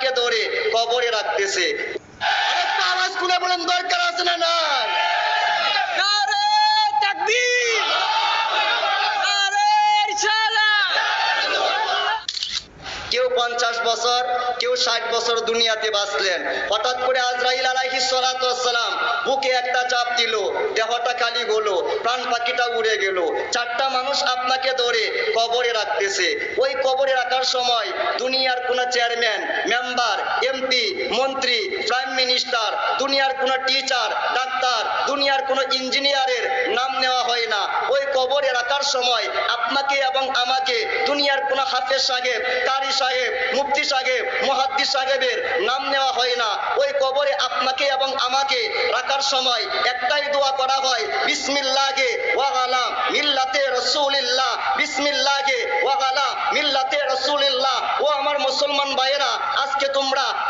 আপনাকে ধরে কবরে রাখতেছে। আওয়াজ খুলে বলেন দরকার আছে না না কেউ পঞ্চাশ বছর কেউ ষাট বছর দুনিয়াতে বাঁচলেন। হঠাৎ করে আজরাইল আলাইহি সালাম বুকে একটা চাপ দিল দেহটা খালি হলো প্রাণ পাখিটা উড়ে গেল। চারটা মানুষ আপনাকে ধরে কবরে রাখতেছে। ওই কবরে রাখার সময় দুনিয়ার কোনো চেয়ারম্যান, মেম্বার, এমপি, মন্ত্রী, প্রাইম মিনিস্টার, দুনিয়ার কোনো টিচার, ডাক্তার, দুনিয়ার কোনো ইঞ্জিনিয়ারের নাম নেওয়া হয় না। ওই কবরে রাখার সময় আপনাকে এবং আমাকে দুনিয়ার কোনো হাফেজ সাহেব, কারি সাহেব, মুফতি সাহেব মহাদ্দি সাহেবের নাম নেওয়া হয় না। আপনাকে এবং আমাকে রাখার সময় একটাই দোয়া করা হয় বিসমিল্লাগে ওয়া মিল্লাতে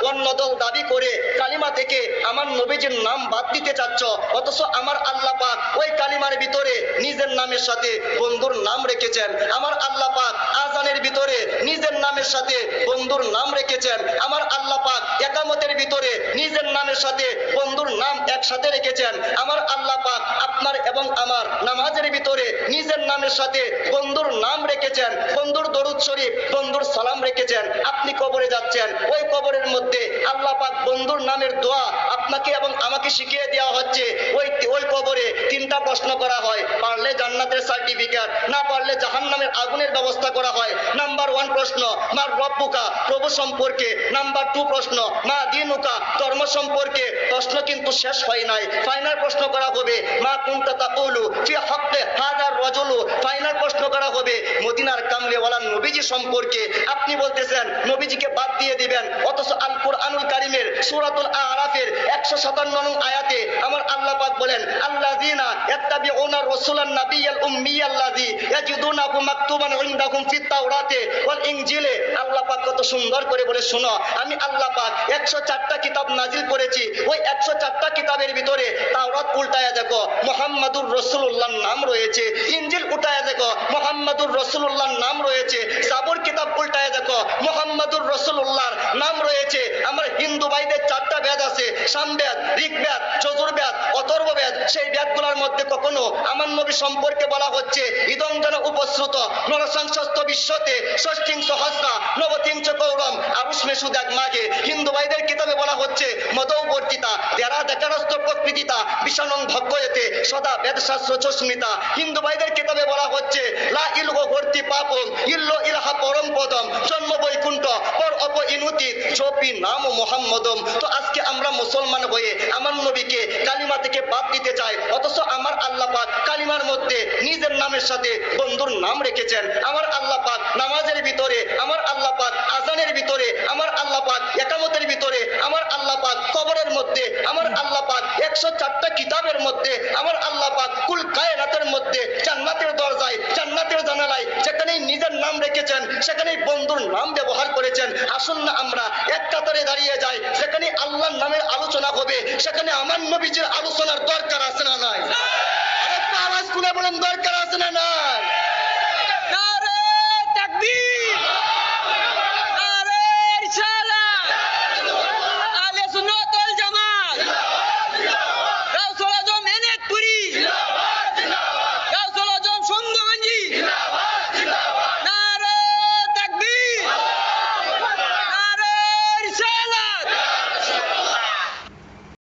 অন্য দল দাবি করে কালিমা থেকে আমার নবীজির নাম বাদ দিতে চাচ্ছ, অথচ আমার আল্লাহ পাক ওই কালিমার ভিতরে নিজের নামের সাথে বন্ধুর নাম রেখেছেন। আমার আল্লাহ পাক আজানের ভিতরে নিজের নামের সাথে বন্ধুর নাম রেখেছেন। আমার আল্লাহ পাক একামতের ভিতরে নিজের নামের সাথে বন্ধুর নাম একসাথে রেখেছেন। আমার আল্লাহ পাক আপনার এবং আমার নামাজের ভিতরে নিজের নামের সাথে বন্ধুর নাম রেখেছেন, বন্ধুর দরুদ শরীফ, বন্ধুর সালাম রেখেছেন, আপনি কবরে যাচ্ছেন, ওই কবরের মধ্যে আল্লাহ পাক বন্ধুর নামের দোয়া আপনাকে এবং আমাকে শিখিয়ে দেওয়া হচ্ছে। ওই ওই কবরে তিনটা প্রশ্ন করা হয়, পারলে জান্নাতের সার্টিফিকেট না পারলে জাহান্নামের আগুনের ব্যবস্থা করা হয়। নাম্বার ওয়ান প্রশ্ন মা রব্বুকা, প্রভু সম্পর্কে। নাম্বার টু প্রশ্ন, মা দিনুকা সম্পর্কে প্রশ্ন কিন্তু শেষ হয় নাই। ফাইনাল প্রশ্ন করা হবে, মা কুনতা তাকুলু ফি হাক্কে হাজার রাজুলু? ফাইনাল প্রশ্ন করা হবে, মদিনার কামলে নবীজি সম্পর্কে আপনি বলতেছেন, নবীজিকে বাদ দিয়ে দিবেন। অথচ আল কোরআনুল কারিমের সূরাতুল আরাফের 157 নং আয়াতে আমার আল্লাহ পাক বলেন, আল্লাযিনা ইয়াত্তাবিউনা রাসূলান নাবিয়াল উম্মিয়াল্লাযী ইয়াজিদুনাহু মাকতুবান ইনদাহুম ফিত তাওরাতে ওয়াল ইনজিলে। আল্লাহ পাক কত সুন্দর করে বলে, শোনো, আমি আল্লাহ পাক 104টা কিতাব নাজিল করেছি। ওই 104টা কিতাবের ভিতরে তাওরাত উল্টায়া দেখো, মুহাম্মাদুর রাসূলুল্লাহর নাম রয়েছে। ইনজিল উল্টায়া দেখো, মুহাম্মাদুর রাসূলুল্লাহর নাম রয়েছে। সাবুর কিতাব উল্টায়া দেখো, মুহাম্মাদুর রাসূলুল্লাহর নাম রয়েছে। আমার হিন্দু ভাইদের চারটা বেদ আছে, সামবেদ, ঋগ্বেদ, যজুর্বেদ অথর্ব বেদ সেই বেদগুলোর মধ্যে কখনো আমার নবী সম্পর্কে বলা হচ্ছে, ইদং যেন উপশ্রুত নরসংসস্ত বিশ্বতে ষষ্ঠিং সহস্রা নবতিংচ কৌরম আরুষ্মে সুদাক মাগে হিন্দু ভাইদের কিতাবে বলা হচ্ছে, মদৌবর্তিতা তেরা দেখারস্ত প্রকৃতিতা বিষানং ভগ্গয়তে সদা বেদশাস্ত্র চস্মিতা। হিন্দু ভাইদের কিতাবে বলা হচ্ছে, লা ভর্তি পাপম ইল্ল ইলাহা পরম পদম, জন্ম বৈকুণ্ঠ, পর অপ ইনুতি চপি নাম মোহাম্মদম। তো আজকে আমরা মুসলমান হয়ে আমার নবীকে কালিমা থেকে বাদ দিতে চাই, অথচ আমার আল্লাহ পাক কালিমার মধ্যে নিজের নামের সাথে বন্ধুর নাম রেখেছেন। আমার আল্লাহ পাক নামাজের ভিতরে, আমার আল্লাহ পাক আজানের ভিতরে, আমার আল্লাহ পাক একামতের ভিতরে, আমার আল্লাহ পাক কবরের মধ্যে, আমার আল্লাহ পাক একশো চারটা কিতাবের মধ্যে, আমার আল্লাহ পাক কুল কায়নাতের মধ্যে জান্নাতের দরজায় জান্নাতের জানালায় যেখানেই নিজের নাম রেখেছেন, সেখানেই বন্ধুর নাম ব্যবহার করেছেন। আসুন না আমরা, এক কাতারে দাঁড়িয়ে যাই সেখানে আল্লাহর নামের আলোচনা হবে, সেখানে আমার নবীজির আলোচনার দরকার আছে না নাই? আওয়াজ খুলে বলেন, দরকার আছে না নাই?